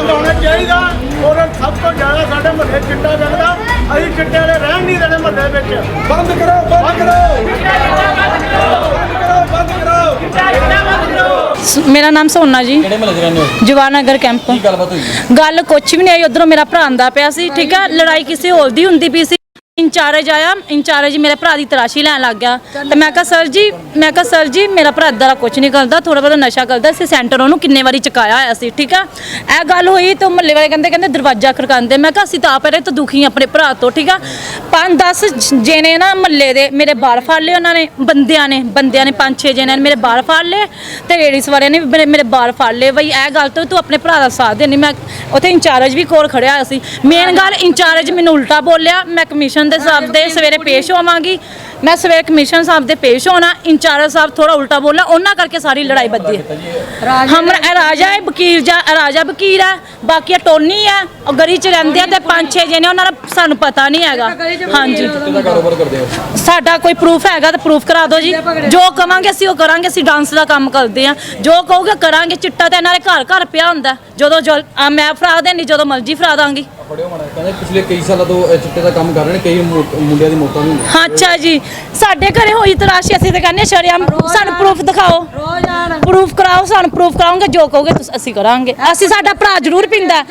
ਬੰਦ ਹੋਣਾ ਚਾਹੀਦਾ। ਔਰ ਸਭ ਤੋਂ ਜ਼ਿਆਦਾ ਸਾਡੇ ਮਹੱਲੇ ਚਿੱਟਾ ਵਿਕਦਾ। ਅਸੀਂ ਚਿੱਟੇ ਵਾਲੇ ਰਹਿਣ ਨਹੀਂ ਦੇਣੇ ਮਹੱਲੇ ਵਿੱਚ। ਬੰਦ ਕਰੋ ਬੰਦ ਕਰੋ। ਬੰਦ ਕਰੋ। ਬੰਦ ਕਰੋ ਸ- ਮੇਰਾ ਨਾਮ ਸੋਨਾ ਜੀ। ਕਿਹੜੇ ਮਹੱਲੇ 'ਚ ਰਹਿੰਦੇ ਹੋ? ਜਵਾਨਗਰ ਕੈਂਪ। ਕੀ ਗੱਲਬਾਤ ਹੋਈ? ਗੱਲ ਕੁਛ ਵੀ ਨਹੀਂ ਆਈ ਉਧਰੋਂ ਮੇਰਾ ਭਰਾ ਆਂਦਾ ਪਿਆ ਸੀ ਠੀਕ ਆ? ਲੜਾਈ ਕਿਸੇ ਹੋਰ ਦੀ ਹੁੰਦੀ ਪਈ ਸੀ। ਇੰਚਾਰਜ ਆਇਆ, ਇੰਚਾਰਜ ਮੇਰੇ ਭਰਾ ਦੀ ਤਲਾਸ਼ੀ ਲੈਣ ਲੱਗ ਗਿਆ। ਤੇ ਮੈਂ ਕਿਹਾ, ਸਰ ਜੀ, ਮੈਂ ਕਿਹਾ, ਸਰ ਜੀ, ਮੇਰਾ ਭਰਾ ਇਦਾਂ ਦਾ ਕੁਛ ਨਹੀਂ ਕਰਦਾ ਥੋੜਾ ਬਹੁਤਾ ਨਸ਼ਾ ਕਰਦਾ ਸੀ ਸੈਂਟਰ ਉਹਨੂੰ ਕਿੰਨੇ ਵਾਰੀ ਚੁਕਾਇਆ ਹੋਇਆ ਸੀ, ਠੀਕ ਆ? ਇਹ ਗੱਲ ਹੋਈ ਤੇ ਮੱਲੇ ਵਾਲੇ ਕਹਿੰਦੇ ਕਹਿੰਦੇ ਦਰਵਾਜ਼ਾ ਖੜਕਾਉਂਦੇ। ਮੈਂ ਕਿਹਾ, ਅਸੀਂ ਤਾਂ ਆਪ ਰਹੇ ਤਾਂ ਦੁਖੀ ਆਪਣੇ ਭਰਾ ਤੋਂ, ਠੀਕ ਆ? ਪੰਜ 10 ਜਣੇ ਨਾ ਮੱਲੇ ਦੇ ਮੇਰੇ ਬਾਲ ਫੜ ਲਏ ਉਹਨਾਂ ਨੇ, ਬੰਦਿਆਂ ਨੇ ਬੰਦਿਆਂ ਨੇ ਪੰਜ ਛੇ ਜਣਿਆਂ ਨੇ ਮੇਰੇ ਬਾਲ ਫੜ ਲਏ ਤੇ ਲੇਡੀਜ਼ ਵਾਲਿਆਂ ਨੇ ਮੇਰੇ ਬਾਲ ਫੜ ਲਏ। ਬਈ, ਇਹ ਗੱਲ ਤੋਂ ਤੂੰ ਆਪਣੇ ਭਰਾ ਦਾ ਸਾਥ ਦੇ ਨਹੀਂ ਮੈਂ ਉੱਥੇ ਇੰਚਾਰਜ ਵੀ ਕੋਲ ਖੜਿਆ ਹੋਇਆ ਸੀ। ਮੇਨ ਗੱਲ, ਇੰਚਾਰਜ ਮੈਨੂੰ ਉਲਟਾ ਬੋਲਿਆ, ਮੈਂ ਕਮਿਸ਼ਨ ਦੇ ਸਾਹਿਬ ਦੇ ਸਵੇਰੇ ਪੇਸ਼ ਹੋਵਾਂਗੀ। ਮੈਂ ਸਵੇਰੇ ਕਮਿਸ਼ਨ ਸਾਹਿਬ ਦੇ ਪੇਸ਼ ਹੋਣਾ ਇੰਚਾਰਜ ਸਾਹਿਬ ਥੋੜਾ ਉਲਟਾ ਬੋਲਿਆ ਉਹਨਾਂ ਕਰਕੇ ਸਾਰੀ ਲੜਾਈ ਵੱਧੀ ਹੈ। ਹਮਰਾ ਇਹ। ਰਾਜਾ ਹੈ ਵਕੀਲ ਜਾ ਰਾਜਾ ਵਕੀਲ ਹੈ ਬਾਕੀ ਟੋਨੀ ਹੈ ਉਹ ਗਲੀ ਚ ਰਹਿੰਦੇ ਆ ਤੇ ਪੰਜ ਛੇ ਜਣੇ ਉਹਨਾਂ ਦਾ ਸਾਨੂੰ ਪਤਾ ਨਹੀਂ ਹੈਗਾ। ਹਾਂਜੀ। ਸਾਡਾ ਕੋਈ ਪ੍ਰੂਫ ਹੈਗਾ ਤਾਂ ਪ੍ਰੂਫ ਕਰਾ ਦਿਓ ਜੀ। ਜੋ ਕਵਾਂਗੇ ਅਸੀਂ ਉਹ ਕਰਾਂਗੇ ਅਸੀਂ ਡਾਂਸ ਦਾ ਕੰਮ ਕਰਦੇ ਆ ਜੋ ਕਹੋਗੇ ਕਰਾਂਗੇ ਚਿੱਟਾ ਤਾਂ ਇਹਨਾਂ ਦੇ ਘਰ ਘਰ ਪਿਆ ਹੁੰਦਾ। ਜਦੋਂ ਮੈਂ ਫੜਾ ਦੇਣੀ ਜਦੋਂ ਮਰਜ਼ੀ ਫੜਾ ਦਾਂਗੀ। ਫੜਿਓ ਮਾੜਾ ਕਹਿੰਦੇ ਪਿਛਲੇ ਕਈ ਸਾਲਾਂ ਤੋਂ ਚਿੱਟੇ ਦਾ ਕੰਮ ਕਰ ਰਹੇ ਨੇ ਕਈ ਮੁੰਡਿਆਂ ਦੀ ਮੌਤਾਂ ਵੀ ਹਾਂ ਅੱਛਾ ਜੀ। ਸਾਡੇ ਘਰੇ ਹੋਈ ਤਰਾਸ਼ੀ ਅਸੀਂ ਤਾਂ ਕਹਿੰਦੇ ਸ਼ਰਿਆਮ ਸਾਨੂੰ ਪ੍ਰੂਫ ਦਿਖਾਓ। ਪ੍ਰੂਫ ਕਰਾਓ ਸਾਨੂੰ ਪ੍ਰੂਫ ਕਰਾਓਗੇ ਜੋ ਕਹੋਗੇ ਤੁਸੀਂ ਅਸੀਂ ਕਰਾਂਗੇ। ਅਸੀਂ ਸਾਡਾ ਭਰਾ ਜ਼ਰੂਰ ਪਿੰਦਾ।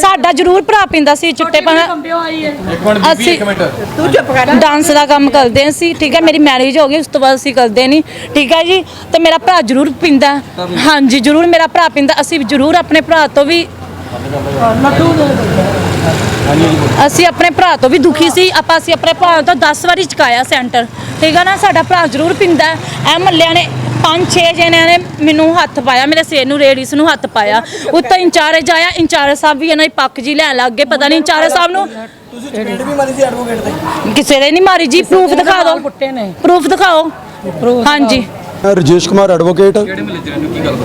ਸਾਡਾ ਜ਼ਰੂਰ ਭਰਾ ਪਿੰਦਾ ਸੀ ਚਿੱਟੇ ਪਾ ਇੱਕ ਮਿੰਟ ਬੀਬੀ ਅਸੀਂ- ਇੱਕ ਮਿੰਟ। ਡਾਂਸ ਦਾ ਕੰਮ ਕਰਦੇ ਅਸੀਂ ਠੀਕ ਹੈ? ਮੇਰੀ ਮੈਰਿਜ ਹੋ ਗਈ ਉਸ ਤੋਂ ਬਾਅਦ ਅਸੀਂ ਕਰਦੇ ਨਹੀਂ ਠੀਕ ਹੈ ਜੀ? ਤੇ ਮੇਰਾ ਭਰਾ ਜ਼ਰੂਰ ਪਿੰਦਾ। ਹਾਂਜੀ ਜ਼ਰੂਰ ਮੇਰਾ ਭਰਾ ਪਿੰਦਾ ਅਸੀਂ ਜ਼ਰੂਰ ਆਪਣੇ ਭਰਾ ਤੋਂ ਵੀ ਅਸੀਂ ਆਪਣੇ ਭਰਾ ਤੋਂ ਵੀ ਦੁਖੀ ਸੀ ਆਪਾਂ ਅਸੀਂ ਆਪਣੇ ਭਰਾ ਤੋਂ 10 ਵਾਰੀ ਚੁਕਾਇਆ ਸੈਂਟਰ। ਠੀਕ ਹੈ ਨਾ ਸਾਡਾ ਭਰਾ ਜ਼ਰੂਰ ਪਿੰਦਾ। ਇਹ ਮੱਲਿਆਂ ਨੇ ਪੰਜ ਛੇ ਜਣਿਆਂ ਨੇ ਮੈਨੂੰ ਹੱਥ ਪਾਇਆ ਮੇਰੇ ਸਿਰ ਨੂੰ ਰੇਡੀਸ ਨੂੰ ਹੱਥ ਪਾਇਆ। ਉੱਤੋਂ ਇੰਚਾਰਜ ਆਇਆ ਇੰਚਾਰਜ ਸਾਹਿਬ ਵੀ ਇਹਨਾਂ ਦੀ ਪੱਕ ਜੀ ਲੈਣ ਲੱਗ ਗਏ ਪਤਾ ਨਹੀਂ ਇੰਚਾਰਜ ਸਾਹਿਬ ਨੂੰ ਤੁਸੀਂ ਚਪੇੜ ਵੀ ਮਾਰੀ ਸੀ ਐਡਵੋਕੇਟ ਤੇ? ਕਿਸੇ ਦੇ ਨਹੀਂ ਮਾਰੀ ਜੀ ਪ੍ਰੂਫ ਦਿਖਾ ਦਿਓ ਪ੍ਰੂਫ ਦਿਖਾਓ। ਹਾਂਜੀ। ਰਜੇਸ਼ ਕੁਮਾਰ ਐਡਵੋਕੇਟ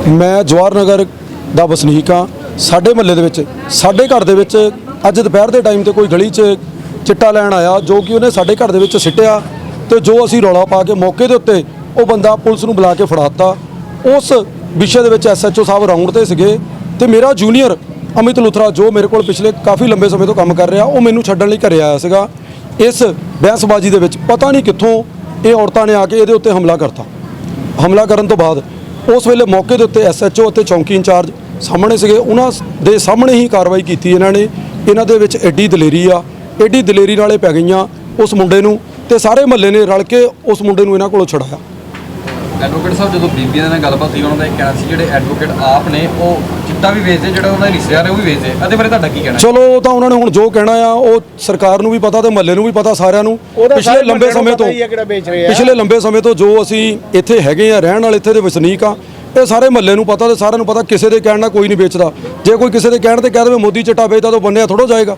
ਮੈਂ ਨਗਰ ਦਾ ਵਸਨੀਕ ਹਾਂ। ਸਾਡੇ ਮਹੱਲੇ ਦੇ ਵਿੱਚ ਸਾਡੇ ਘਰ ਦੇ ਵਿੱਚ ਅੱਜ ਦੁਪਹਿਰ ਦੇ ਟਾਈਮ ਤੇ ਕੋਈ ਗਲੀ 'ਚ ਚਿੱਟਾ ਲੈਣ ਆਇਆ, ਜੋ ਕਿ ਉਹਨੇ ਸਾਡੇ ਘਰ ਦੇ ਵਿੱਚ ਸਿੱਟਿਆ ਤੇ ਜੋ ਅਸੀਂ ਰੌਲਾ ਪਾ ਕੇ ਮੌਕੇ ਦੇ ਉੱਤੇ ਉਹ ਬੰਦਾ ਪੁਲਿਸ ਨੂੰ ਬੁਲਾ ਕੇ ਫੜਾਤਾ ਉਸ ਵਿਸ਼ੇ ਦੇ ਵਿੱਚ ਐਸਐਚਓ ਸਾਹਿਬ ਰਾਉਂਡ ਤੇ ਸੀਗੇ ਤੇ ਮੇਰਾ ਜੂਨੀਅਰ ਅਮਿਤ ਲੁਥਰਾ, ਜੋ ਮੇਰੇ ਕੋਲ ਪਿਛਲੇ ਕਾਫੀ ਲੰਬੇ ਸਮੇਂ ਤੋਂ ਕੰਮ ਕਰ ਰਿਹਾ, ਉਹ ਮੈਨੂੰ ਛੱਡਣ ਲਈ ਘਰੇ ਆਇਆ ਸੀਗਾ। ਇਸ ਬਹਿਸਬਾਜ਼ੀ ਦੇ ਵਿੱਚ ਪਤਾ ਨਹੀਂ ਕਿੱਥੋਂ ਇਹ ਔਰਤਾਂ ਨੇ ਆ ਕੇ ਇਹਦੇ ਉੱਤੇ ਹਮਲਾ ਕਰਤਾ। ਹਮਲਾ ਕਰਨ ਤੋਂ ਬਾਅਦ ਉਸ ਵੇਲੇ ਮੌਕੇ ਦੇ ਉੱਤੇ ਐਸਐਚਓ ਅਤੇ ਚੌਂਕੀ ਇੰਚਾਰਜ ਸਾਹਮਣੇ ਸੀਗੇ। ਉਹਨਾਂ ਦੇ ਸਾਹਮਣੇ ਹੀ ਕਾਰਵਾਈ ਕੀਤੀ ਇਹਨਾਂ ਨੇ। ਇਹਨਾਂ ਦੇ ਵਿੱਚ ਐਡੀ ਦਲੇਰੀ ਆ, ਐਡੀ ਦਲੇਰੀ ਨਾਲੇ ਪੈ ਗਈਆਂ ਉਸ ਮੁੰਡੇ ਨੂੰ ਤੇ ਸਾਰੇ ਮਹੱਲੇ ਨੇ ਰਲ ਕੇ ਉਸ ਮੁੰਡੇ ਨੂੰ ਇਹਨਾਂ ਕੋਲੋਂ ਛੁਡਾਇਆ। ਐਡਵੋਕੇਟ ਸਾਹਿਬ ਜਦੋਂ ਬੀਬੀਆਂ ਨਾਲ ਗੱਲਬਾਤ ਹੋਈ ਉਹਨਾਂ ਦਾ ਇਹ ਕਹਿਣਾ ਸੀ ਜਿਹੜੇ ਐਡਵੋਕੇਟ ਆਪ ਨੇ ਉਹ ਚਿੱਟਾ ਵੀ ਵੇਚਦੇ ਜਿਹੜਾ ਉਹਨਾਂ ਦੇ ਰਿਸ਼ਤੇਦਾਰ ਨੇ ਉਹ ਵੀ ਵੇਚਦੇ। ਇਹਦੇ ਬਾਰੇ ਤੁਹਾਡਾ ਕੀ ਕਹਿਣਾ ਚਲੋ ਉਹ ਤਾਂ ਉਹਨਾਂ ਨੇ ਹੁਣ ਜੋ ਕਹਿਣਾ ਆ ਉਹ ਸਰਕਾਰ ਨੂੰ ਵੀ ਪਤਾ ਤੇ ਮਹੱਲੇ ਨੂੰ ਵੀ ਪਤਾ ਸਾਰਿਆਂ ਨੂੰ। ਪਿਛਲੇ ਲੰਬੇ ਸਮੇਂ ਤੋਂ। ਪਿਛਲੇ ਲੰਬੇ ਸਮੇਂ ਤੋਂ ਜੋ ਅਸੀਂ ਇੱਥੇ ਹੈਗੇ ਆ ਰਹਿਣ ਵਾਲੇ ਇੱਥੇ ਦੇ ਵਸਨੀਕ ਆ ਇਹ ਸਾਰੇ ਮਹੱਲੇ ਨੂੰ ਪਤਾ ਤੇ ਸਾਰਿਆਂ ਨੂੰ ਪਤਾ ਕਿਸੇ ਦੇ ਕਹਿਣ ਨਾਲ ਕੋਈ ਨਹੀਂ ਵੇਚਦਾ। ਜੇ ਕੋਈ ਕਿਸੇ ਦੇ ਕਹਿਣ ਤੇ ਕਹਿ ਦੇਵੇ ਮੋਦੀ ਚਿੱਟਾ ਵੇਚਦਾ ਤਾਂ ਬੰਨਿਆ ਥੋੜੋ ਜਾਏਗਾ।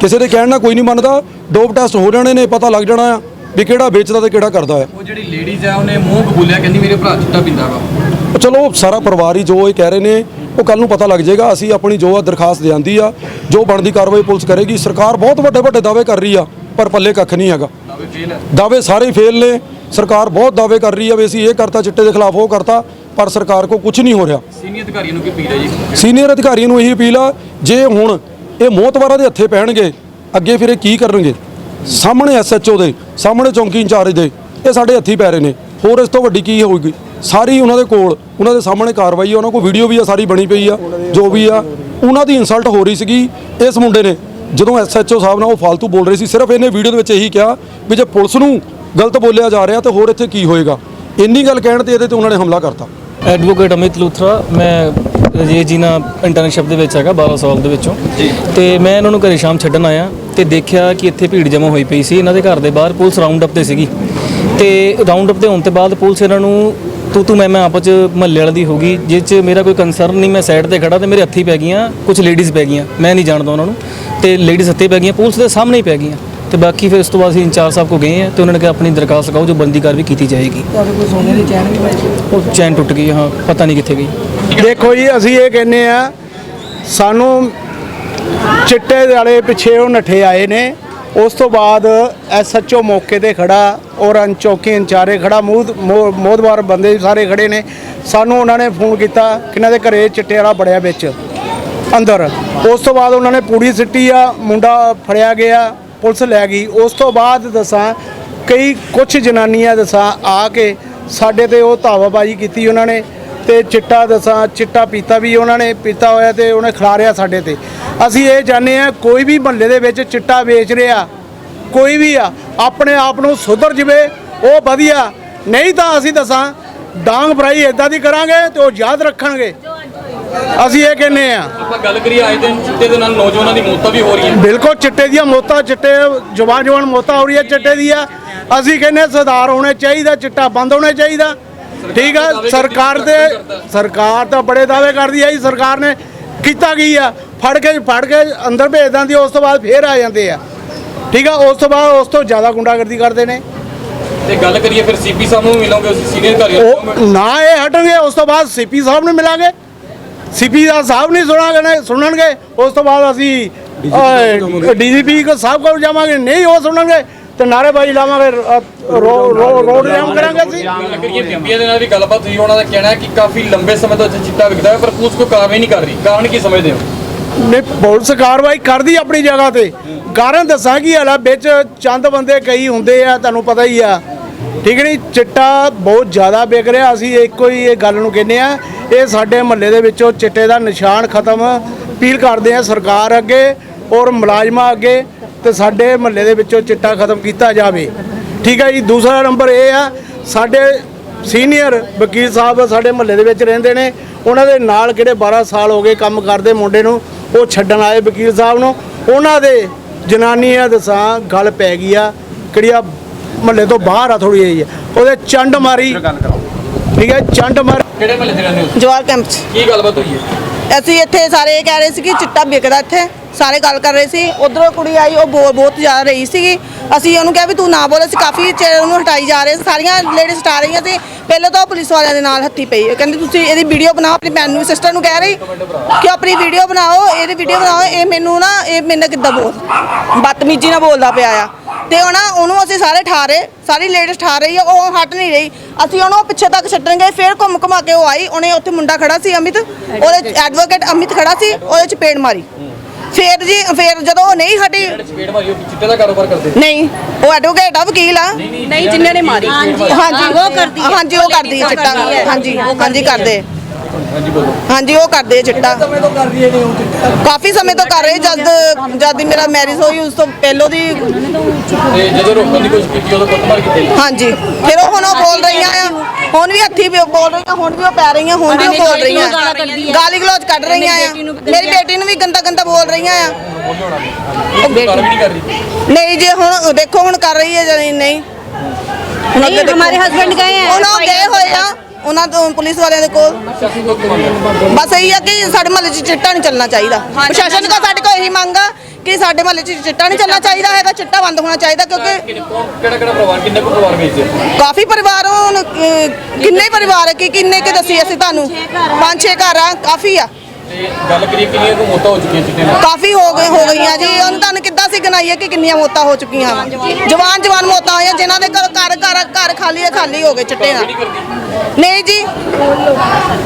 ਕਿਸੇ ਦੇ ਕਹਿਣ ਨਾਲ ਕੋਈ ਨਹੀਂ ਮੰਨਦਾ ਡੋਪ ਟੈਸਟ ਹੋ ਜਾਣੇ ਨੇ ਪਤਾ ਲੱਗ ਜਾਣਾ ਆ। ਵੀ ਕਿਹੜਾ ਵੇਚਦਾ ਤੇ ਕਿਹੜਾ ਕਰਦਾ ਆ ਉਹ ਜਿਹੜੀ ਲੇਡੀਜ਼ ਆ ਉਹਨੇ ਮੂੰਹ ਕਬੂਲਿਆ ਕਹਿੰਦੀ ਮੇਰੇ ਭਰਾ ਚਿੱਟਾ ਪੀਂਦਾ ਵਾ। ਚਲੋ ਸਾਰਾ ਪਰਿਵਾਰ ਹੀ ਜੋ ਇਹ ਕਹਿ ਰਹੇ ਨੇ ਉਹ ਕੱਲ ਨੂੰ ਪਤਾ ਲੱਗ ਜਾਏਗਾ ਅਸੀਂ ਆਪਣੀ ਜੋ ਆ ਦਰਖਾਸਤ ਦੇਾਂਦੀ ਆ ਜੋ ਬਣਦੀ ਕਾਰਵਾਈ ਪੁਲਿਸ ਕਰੇਗੀ ਸਰਕਾਰ ਬਹੁਤ ਵੱਡੇ ਵੱਡੇ ਦਾਅਵੇ ਕਰ ਰਹੀ ਆ ਪਰ ਪੱਲੇ ਕੱਖ ਨਹੀਂ ਹੈਗਾ। ਦਾਅਵੇ ਫੇਲ ਹੈ ਦਾਅਵੇ ਸਾਰੇ ਹੀ ਫੇਲ ਨੇ ਸਰਕਾਰ ਬਹੁਤ ਦਾਅਵੇ ਕਰ ਰਹੀ ਆ ਵੀ ਅਸੀਂ ਇਹ ਕਰਤਾ ਚਿੱਟੇ ਦੇ ਖਿਲਾਫ ਉਹ ਕਰਤਾ ਪਰ ਸਰਕਾਰ ਕੋ ਕੁਝ ਨਹੀਂ ਹੋ ਰਿਹਾ। ਸੀਨੀਅਰ ਅਧਿਕਾਰੀਆਂ ਨੂੰ ਕੀ ਅਪੀਲ ਹੈ ਜੀ? ਸੀਨੀਅਰ ਅਧਿਕਾਰੀਆਂ ਨੂੰ ਇਹੀ ਅਪੀਲ ਆ ਜੇ ਹੁਣ ਇਹ ਮੋਤਵਾਰਾਂ ਦੇ ਹੱਥੇ ਪੈਣਗੇ ਅੱਗੇ ਫਿਰ ਇਹ ਕੀ ਕਰਨਗੇ? ਸਾਹਮਣੇ ਐਸਐਚਓ ਦੇ ਸਾਹਮਣੇ ਚੌਂਕੀ ਇੰਚਾਰਜ ਦੇ ਇਹ ਸਾਡੇ ਹੱਥੀ ਪੈ ਰਹੇ ਨੇ। ਹੋਰ ਇਸ ਤੋਂ ਵੱਡੀ ਕੀ ਹੋਊਗੀ? ਸਾਰੀ ਉਹਨਾਂ ਦੇ ਕੋਲ ਉਹਨਾਂ ਦੇ ਸਾਹਮਣੇ ਕਾਰਵਾਈ ਆ ਉਹਨਾਂ ਕੋਲ ਵੀਡੀਓ ਵੀ ਆ ਸਾਰੀ ਬਣੀ ਪਈ ਆ ਜੋ ਵੀ ਆ ਉਹਨਾਂ ਦੀ ਇਨਸਲਟ ਹੋ ਰਹੀ ਸੀਗੀ ਇਸ ਮੁੰਡੇ ਨੇ। ਜਦੋਂ ਐਸਐਚਓ ਸਾਹਿਬ ਨਾਲ ਉਹ ਫालतू ਬੋਲ ਰਹੇ ਸੀ ਸਿਰਫ ਇਹਨੇ ਵੀਡੀਓ ਦੇ ਵਿੱਚ ਇਹੀ ਕਿਹਾ ਵੀ ਜੇ ਪੁਲਿਸ ਨੂੰ ਗਲਤ ਬੋਲਿਆ ਜਾ ਰਿਹਾ ਤੇ ਹੋਰ ਇੱਥੇ ਕੀ ਹੋਏਗਾ? ਇੰਨੀ ਗੱਲ ਕਹਿਣ ਤੇ ਇਹਦੇ ਤੇ ਉਹਨਾਂ ਨੇ ਹਮਲਾ ਕਰਤਾ। ਐਡਵੋਕੇਟ ਅਮਿਤ ਲੂਥਰਾ ਮੈਂ ਰਜੇਸ਼ ਜੀ ਨਾਲ ਇੰਟਰਨਸ਼ਿਪ ਦੇ ਵਿੱਚ ਹੈਗਾ 12 ਸਾਲ ਦੇ ਵਿੱਚੋਂ। ਤੇ ਮੈਂ ਇਹਨਾਂ ਨੂੰ ਘਰੇ ਸ਼ਾਮ ਛੱਡਣ ਆਇਆ। ਤੇ ਦੇਖਿਆ ਕਿ ਇੱਥੇ ਭੀੜ ਜਮ੍ਹਾਂ ਹੋਈ ਪਈ ਸੀ। ਇਹਨਾਂ ਦੇ ਘਰ ਦੇ ਬਾਹਰ ਪੁਲਿਸ ਰਾਉਂਡ ਅਪ ਤੇ ਸੀਗੀ। ਤੇ ਰਾਉਂਡ ਅਪ ਤੇ ਹੋਣ ਤੋਂ ਬਾਅਦ ਪੁਲਿਸ ਇਹਨਾਂ ਨੂੰ ਤੂੰ ਤੂੰ ਮੈਂ ਮੈਂ ਆਪਸ ਚ ਮਹੱਲੇ ਵਾਲੇ ਦੀ ਹੋ ਗਈ ਜਿਸ ਚ ਮੇਰਾ ਕੋਈ ਕੰਸਰਨ ਨਹੀਂ ਮੈਂ ਸਾਈਡ ਤੇ ਖੜਾ ਤੇ ਮੇਰੇ ਹੱਥੀ ਪੈ ਗਈਆਂ ਕੁਝ ਲੇਡੀਜ਼ ਪੈ ਗਈਆਂ। ਮੈਂ ਨਹੀਂ ਜਾਣਦਾ ਉਹਨਾਂ ਨੂੰ। ਤੇ ਲੇਡੀਜ਼ ਹੱਥੇ ਪੈ ਗਈਆਂ ਪੁਲਿਸ ਦੇ ਸਾਹਮਣੇ ਹੀ ਪੈ ਗਈਆਂ। ਤੇ ਬਾਕੀ ਫਿਰ ਉਸ ਤੋਂ ਬਾਅਦ ਅਸੀਂ ਇੰਚਾਰਜ ਸਾਹਿਬ ਕੋ ਗਏ ਆ ਤੇ ਉਹਨਾਂ ਨੇ ਕਿਹਾ ਆਪਣੀ ਦਰਖਾਸਤ ਲਗਾਓ ਜੋ ਬੰਦੀ ਕਾਰਵਾਈ ਕੀਤੀ ਜਾਏਗੀ। ਕੋਈ ਸੋਨੇ ਦੀ ਚੈਨ ਵੀ ਉਹ ਚੈਨ ਟੁੱਟ ਗਈ ਹਾਂ ਪਤਾ ਨਹੀਂ ਕਿੱਥੇ ਗਈ। ਦੇਖੋ ਜੀ ਅਸੀਂ ਇਹ ਕਹਿੰਨੇ ਆ ਸਾਨੂੰ ਚਿੱਟੇ ਵਾਲੇ ਪਿੱਛੇ ਉਹ ਨੱਠੇ ਆਏ ਨੇ। ਉਸ ਤੋਂ ਬਾਅਦ ਐਸਐਚਓ ਮੌਕੇ ਤੇ ਖੜਾ ਔਰ ਚੌਕੀ ਇੰਚਾਰੇ ਖੜਾ ਮੂਦ ਮੋ- ਮੋਹਦਵਾਰ ਬੰਦੇ ਸਾਰੇ ਖੜੇ ਨੇ। ਸਾਨੂੰ ਉਹਨਾਂ ਨੇ ਫੋਨ ਕੀਤਾ ਕਿ ਇਹਨਾਂ ਦੇ ਘਰੇ ਚਿੱਟੇ ਵਾਲਾ ਬੜਿਆ ਵਿੱਚ, ਅੰਦਰ। ਉਸ ਤੋਂ ਬਾਅਦ ਉਹਨਾਂ ਨੇ ਪੂੜੀ ਸਿੱਟੀ ਆ, ਮੁੰਡਾ ਫੜਿਆ ਗਿਆ, ਪੁਲਿਸ ਲੈ ਗਈ। ਉਸ ਤੋਂ ਬਾਅਦ ਦੱਸਾਂ, ਕਈ ਕੁਝ ਜਨਾਨੀਆਂ ਦੱਸਾਂ, ਆ ਕੇ ਸਾਡੇ ਤੇ ਉਹ ਧਾਵਾਬਾਜੀ ਕੀਤੀ ਉਹਨਾਂ ਨੇ। ਤੇ ਚਿੱਟਾ ਦੱਸਾਂ, ਚਿੱਟਾ ਪੀਤਾ ਵੀ ਉਹਨਾਂ ਨੇ, ਪੀਤਾ ਹੋਇਆ ਤੇ ਉਹਨੇ ਖਿਲਾਰਿਆ ਸਾਡੇ ਤੇ। ਅਸੀਂ ਇਹ ਚਾਹੁੰਦੇ ਆ ਕੋਈ ਵੀ ਮਹੱਲੇ ਦੇ ਵਿੱਚ ਚਿੱਟਾ ਵੇਚ ਰਿਹਾ ਕੋਈ ਵੀ ਆ ਆਪਣੇ ਆਪ ਨੂੰ ਸੁਧਰ ਜਵੇ ਉਹ ਵਧੀਆ। ਨਹੀਂ ਤਾਂ ਅਸੀਂ ਦੱਸਾਂ ਡਾਂਗ ਫਰਾਈ ਇਦਾਂ ਦੀ ਕਰਾਂਗੇ ਤੇ ਉਹ ਯਾਦ ਰੱਖਣਗੇ। ਅਸੀਂ ਇਹ ਕਹਿੰਦੇ ਆ ਆਪਾਂ ਗੱਲ ਕਰੀਏ ਆਏ ਦਿਨ ਚਿੱਟੇ ਦੇ ਨਾਲ ਨੌਜਵਾਨਾਂ ਦੀ ਮੌਤਾਂ ਵੀ ਹੋ ਰਹੀਆਂ। ਬਿਲਕੁਲ ਚਿੱਟੇ ਦੀਆਂ ਮੌਤਾਂ ਚਿੱਟੇ ਜਵਾਨ ਜਵਾਨ ਮੌਤਾਂ ਹੋ ਰਹੀਆਂ ਚਿੱਟੇ ਦੀਆਂ। ਅਸੀਂ ਕਹਿੰਦੇ ਸੁਧਾਰ ਹੋਣੇ ਚਾਹੀਦਾ ਚਿੱਟਾ ਬੰਦ ਹੋਣਾ ਚਾਹੀਦਾ। ਠੀਕ ਆ ਸਰਕਾਰ ਦੇ ਸਰਕਾਰ ਤਾਂ ਬੜੇ ਦਾਅਵੇ ਕਰਦੀ ਹੈ ਜੀ ਸਰਕਾਰ ਨੇ ਕੀਤਾ ਕੀ ਆ? ਫੜ ਕੇ ਫੜ ਕੇ ਅੰਦਰ ਭੇਜ ਦਿੰਦੀ ਉਸ ਤੋਂ ਬਾਅਦ ਫੇਰ ਆ ਜਾਂਦੇ ਆ। ਠੀਕ ਆ ਉਸ ਤੋਂ ਬਾਅਦ ਉਸ ਤੋਂ ਜ਼ਿਆਦਾ ਗੁੰਡਾਗਰਦੀ ਕਰਦੇ ਨੇ। ਤੇ ਗੱਲ ਕਰੀਏ ਫਿਰ ਸੀਪੀ ਸਾਹਿਬ ਨੂੰ ਮਿਲੋਗੇ ਅਸੀਂ ਸੀਨੀਅਰ ਅਧਿਕਾਰੀਆਂ ਨੂੰ ਇਹ ਹਟਣਗੇ ਉਸ ਤੋਂ ਬਾਅਦ ਸੀਪੀ ਸਾਹਿਬ ਨੂੰ ਮਿਲਾਂਗੇ। ਸੀਪੀ ਦਾ ਸਾਹਿਬ ਨਹੀਂ ਸੁਣਾਂਗੇ ਸੁਣਨਗੇ। ਉਸ ਤੋਂ ਬਾਅਦ ਅਸੀਂ ਡੀਜੀਪੀ ਕੋ ਸਾਹਿਬ ਕੋਲ ਜਾਵਾਂਗੇ ਨਹੀਂ ਉਹ ਸੁਣਨਗੇ ਤੇ ਨਾਰੇਬਾਜ਼ੀ ਲਾਵਾਂਗੇ ਰ- ਰੋ- ਰੋ- ਰੋਡ ਜਾਮ ਕਰਾਂਗੇ ਅਸੀਂ। ਕਰੀਏ ਬੀਬੀਆਂ ਦੇ ਨਾਲ ਵੀ ਗੱਲਬਾਤ ਹੋਈ ਉਹਨਾਂ ਦਾ ਕਹਿਣਾ ਹੈ ਕਿ ਕਾਫੀ ਲੰਬੇ ਸਮੇਂ ਤੋਂ ਚਿੱਟਾ ਵਿਕਦਾ ਹੈ ਪਰ ਪੁਲਿਸ ਕੋਈ ਕਾਰਵਾਈ ਨਹੀਂ ਕਰ ਰਹੀ। ਕਾਰਨ ਕੀ ਸਮਝਦੇ ਹੋ? ਨੇ ਪੁਲਿਸ ਕਾਰਵਾਈ ਕਰਦੀ ਆਪਣੀ ਜਗ੍ਹਾ ਤੇ। ਕਾਰਨ ਦੱਸਾਂ ਕੀ ਹਾਲਾ ਵਿੱਚ ਚੰਦ ਬੰਦੇ ਕਈ ਹੁੰਦੇ ਆ, ਤੁਹਾਨੂੰ ਪਤਾ ਹੀ ਆ। ਠੀਕ ਨਹੀਂ ਚਿੱਟਾ ਬਹੁਤ ਜ਼ਿਆਦਾ ਵਿਕ ਰਿਹਾ, ਅਸੀਂ ਇੱਕੋ ਹੀ ਇਹ ਗੱਲ ਨੂੰ ਕਹਿੰਦੇ ਆ। ਇਹ ਸਾਡੇ ਮਹੱਲੇ ਦੇ ਵਿੱਚੋਂ ਚਿੱਟੇ ਦਾ ਨਿਸ਼ਾਨ ਖਤਮ ਅਪੀਲ ਕਰਦੇ ਆ ਸਰਕਾਰ ਅੱਗੇ ਔਰ ਮੁਲਾਜ਼ਮਾਂ ਅੱਗੇ ਤੇ ਸਾਡੇ ਮਹੱਲੇ ਦੇ ਵਿੱਚੋਂ ਚਿੱਟਾ ਖਤਮ ਕੀਤਾ ਜਾਵੇ। ਠੀਕ ਹੈ ਜੀ, ਦੂਸਰਾ ਨੰਬਰ ਇਹ ਆ, ਸਾਡੇ ਸੀਨੀਅਰ ਵਕੀਲ ਸਾਹਿਬ ਸਾਡੇ ਮਹੱਲੇ ਦੇ ਵਿੱਚ ਰਹਿੰਦੇ ਨੇ। ਉਹਨਾਂ ਦੇ ਨਾਲ ਕਿਹੜੇ 12 ਸਾਲ ਹੋ ਗਏ ਕੰਮ ਕਰਦੇ ਮੁੰਡੇ ਨੂੰ ਉਹ ਛੱਡਣ ਆਏ ਵਕੀਲ ਸਾਹਿਬ ਨੂੰ। ਉਹਨਾਂ ਦੇ ਜਨਾਨੀਆਂ ਦਸਾਂ ਗੱਲ ਪੈ ਗਈ ਆ ਕਿਹੜੀਆ ਮਹੱਲੇ ਤੋਂ ਬਾਹਰ ਆ ਥੋੜੀ ਜਿਹੀ। ਉਹਦੇ ਚੰਡ ਮਾਰੀ। ਠੀਕ ਹੈ ਚੰਡ ਮਾਰ। ਕਿਹੜੇ ਮਹੱਲੇ ਦੇ ਰਹਿੰਦੇ ਹੋ ਜਵਾਰ ਕੈਂਪ 'ਚ। ਕੀ ਗੱਲਬਾਤ ਹੋਈ ਹੈ? ਅਸੀਂ ਇੱਥੇ ਸਾਰੇ ਇਹ ਕਹਿ ਰਹੇ ਸੀ ਕਿ ਚਿੱਟਾ ਵਿਕਦਾ ਇੱਥੇ। ਸਾਰੇ ਗੱਲ ਕਰ ਰਹੇ ਸੀ। ਉਧਰੋਂ ਕੁੜੀ ਆਈ, ਉਹ ਬੋ- ਬਹੁਤ ਜ਼ਿਆਦਾ ਰਹੀ ਸੀਗੀ। ਅਸੀਂ ਉਹਨੂੰ ਕਿਹਾ ਵੀ ਤੂੰ ਨਾ ਬੋਲ, ਅਸੀਂ ਕਾਫੀ ਚਿਰ ਉਹਨੂੰ ਹਟਾਈ ਜਾ ਰਹੇ ਸੀ। ਸਾਰੀਆਂ ਲੇਡੀਜ਼ ਹਟਾ ਰਹੀਆਂ ਸੀ। ਪਹਿਲਾਂ ਤਾਂ ਉਹ ਪੁਲਿਸ ਵਾਲਿਆਂ ਦੇ ਨਾਲ ਹੱਥੀ ਪਈ। ਉਹ ਕਹਿੰਦੀ, ਤੁਸੀਂ ਇਹਦੀ ਵੀਡੀਓ ਬਣਾਓ, ਆਪਣੀ ਭੈਣ ਨੂੰ ਸਿਸਟਰ ਨੂੰ ਕਹਿ ਰਹੀ ਕਿ ਆਪਣੀ ਵੀਡੀਓ ਬਣਾਓ, ਇਹਦੀ ਵੀਡੀਓ ਬਣਾਓ, ਇਹ ਮੈਨੂੰ ਨਾ, ਇਹ ਮੇਰੇ ਨਾਲ ਕਿੱਦਾਂ ਬੋਲ ਬਦਤਮੀਜ਼ੀ ਨਾਲ ਬੋਲਦਾ ਪਿਆ ਆ। ਤੇ ਉਹ ਨਾ, ਉਹਨੂੰ ਅਸੀਂ ਸਾਰੇ ਠਾ ਰਹੇ, ਸਾਰੀ ਲੇਡੀਜ਼ ਠਾ ਰਹੀ ਆ, ਉਹ ਹਟ ਨਹੀਂ ਰਹੀ। ਅਸੀਂ ਉਹਨੂੰ ਪਿੱਛੇ ਤੱਕ ਛੱਡਣ ਗਏ, ਫਿਰ ਘੁੰਮ ਘੁਮਾ ਕੇ ਉਹ ਆਈ। ਉਹਨੇ ਉੱਥੇ ਮੁੰਡਾ ਖੜਾ ਸੀ, ਅਮਿਤ। ਉਹਦੇ ਐਡਵੋਕੇਟ ਅਮਿਤ ਖੜਾ ਸੀ, ਉਹਦੇ ਚ ਪੇੜ ਮਾਰੀ। ਫਿਰ ਜੀ ਫਿਰ ਜਦੋਂ ਉਹ ਨਹੀਂ ਹਟੀ ਜਿਹੜੇ ਚਪੇੜ ਮਾਰੀ ਉਹ ਚਿੱਟੇ ਦਾ ਕਾਰੋਬਾਰ ਕਰਦੇ ਨਹੀਂ ਉਹ ਐਡਵੋਕੇਟ ਆ ਵਕੀਲ ਆ। ਨਹੀਂ ਜਿਨ੍ਹਾਂ ਨੇ ਮਾਰੀ। ਹਾਂਜੀ ਉਹ ਕਰਦੀ। ਹਾਂਜੀ ਉਹ ਕਰਦੀ ਹੈ ਚਿੱਟਾ। ਹਾਂਜੀ ਹਾਂਜੀ ਕਰਦੇ। ਹਾਂਜੀ ਬੋਲੋ। ਹਾਂਜੀ ਉਹ ਕਰਦੇ ਆ ਚਿੱਟਾ। ਕਾਫੀ ਸਮੇਂ ਤੋਂ ਕਰ ਰਹੇ ਜਦ ਜਦ ਦੀ ਮੇਰਾ ਮੈਰਿਜ ਹੋਈ ਉਸ ਤੋਂ ਪਹਿਲੋਂ ਦੀ ਤੇ ਜਦੋਂ ਰੋਕਣ ਦੀ ਕੋਸ਼ਿਸ਼ ਕੀਤੀ ਉਦੋਂ ਕੁੱਟਮਾਰ ਕੀਤੀ? ਹਾਂਜੀ। ਫਿਰ ਉਹ ਹੁਣ ਉਹ ਬੋਲ ਰਹੀਆਂ ਆ ਹੁਣ ਵੀ ਹੱਥੀ ਬੋਲ ਰਹੀਆਂ ਹੁਣ ਵੀ ਉਹ ਪੈ ਰਹੀਆਂ ਹੁਣ ਵੀ ਉਹ ਬੋਲ ਰਹੀਆਂ। ਗਾਲਾਂ ਆ। ਗਲੋਚ ਕੱਢ ਰਹੀਆਂ ਆ। ਮੇਰੀ ਬੇਟੀ ਨੂੰ ਵੀ ਗੰਦਾ ਗੰਦਾ ਬੋਲ ਰਹੀਆਂ ਆ। ਨਹੀਂ ਜੇ ਹੁਣ ਦੇਖੋ ਹੁਣ ਕਰ ਰਹੀ ਹੈ ਜਾਂ ਨਹੀਂ। ਨਹੀਂ ਹੁਣ। ਹਮਾਰੇ husband ਗਏ ਹੈ। ਹੁਣ ਉਹ ਗਏ ਹੋਏ ਆ। ਉਹਨਾਂ ਤੋਂ ਪੁਲਿਸ ਵਾਲਿਆਂ ਦੇ ਕੋਲ। ਕੀ ਹੈ ਬਸ ਇਹੀ ਆ ਕਿ ਸਾਡੇ ਮਹੱਲੇ 'ਚ ਚਿੱਟਾ ਨਹੀਂ ਚੱਲਣਾ ਚਾਹੀਦਾ। ਪ੍ਰਸ਼ਾਸਨ ਕੋਲ ਸਾਡੇ ਕੋਲ ਇਹੀ ਮੰਗ ਆ ਕਿ ਸਾਡੇ ਮਹੱਲੇ 'ਚ ਚਿੱਟਾ ਨਹੀਂ ਚੱਲਣਾ ਚਾਹੀਦਾ ਹੈਗਾ ਚਿੱਟਾ ਬੰਦ ਹੋਣਾ ਚਾਹੀਦਾ ਕਿਉਂਕਿ ਕਿਹੜਾ ਕਿਹੜਾ ਪਰਿਵਾਰ ਕਿੰਨੇ ਕੁ ਪਰਿਵਾਰ ਵੇਚਦੇ ਕਾਫੀ ਪਰਿਵਾਰ ਹੁਣ ਅਹ, ਕਿੰਨੇ ਪਰਿਵਾਰ ਹੈ ਕਿ ਕਿੰਨੇ ਕਿ ਦੱਸੀ ਅਸੀਂ ਤੁਹਾਨੂੰ? ਪੰਜ ਛੇ ਘਰ ਆ ਕਾਫੀ ਆ। ਤੇ ਗੱਲ ਕਰੀਏ ਕਿੰਨੀਆਂ ਕੁ ਮੌਤਾਂ ਹੋ ਚੁੱਕੀਆਂ ਚਿੱਟੇ ਨਾਲ? ਕਾਫੀ ਹੋ ਗਏ ਹੋ ਗਈਆਂ ਜੀ। ਹੁਣ ਤੁਹਾਨੂੰ ਕਿੱਦਾਂ ਸੀ ਗਨਾਈਏ ਕਿ ਕਿੰਨੀਆਂ ਮੌਤਾਂ ਹੋ ਚੁੱਕੀਆਂ ਵਾ। ਜਵਾਨ ਜਵਾਨ ਮੌਤਾਂ ਹੋਈਆਂ, ਜਿਨ੍ਹਾਂ ਦੇ ਘਰ ਘਰ ਘਰ ਘਰ ਖਾਲੀ ਹੈ ਖਾਲੀ ਹੋ ਗਏ ਚਿੱਟੇ ਨਾਲ। ਨਹੀਂ ਜੀ।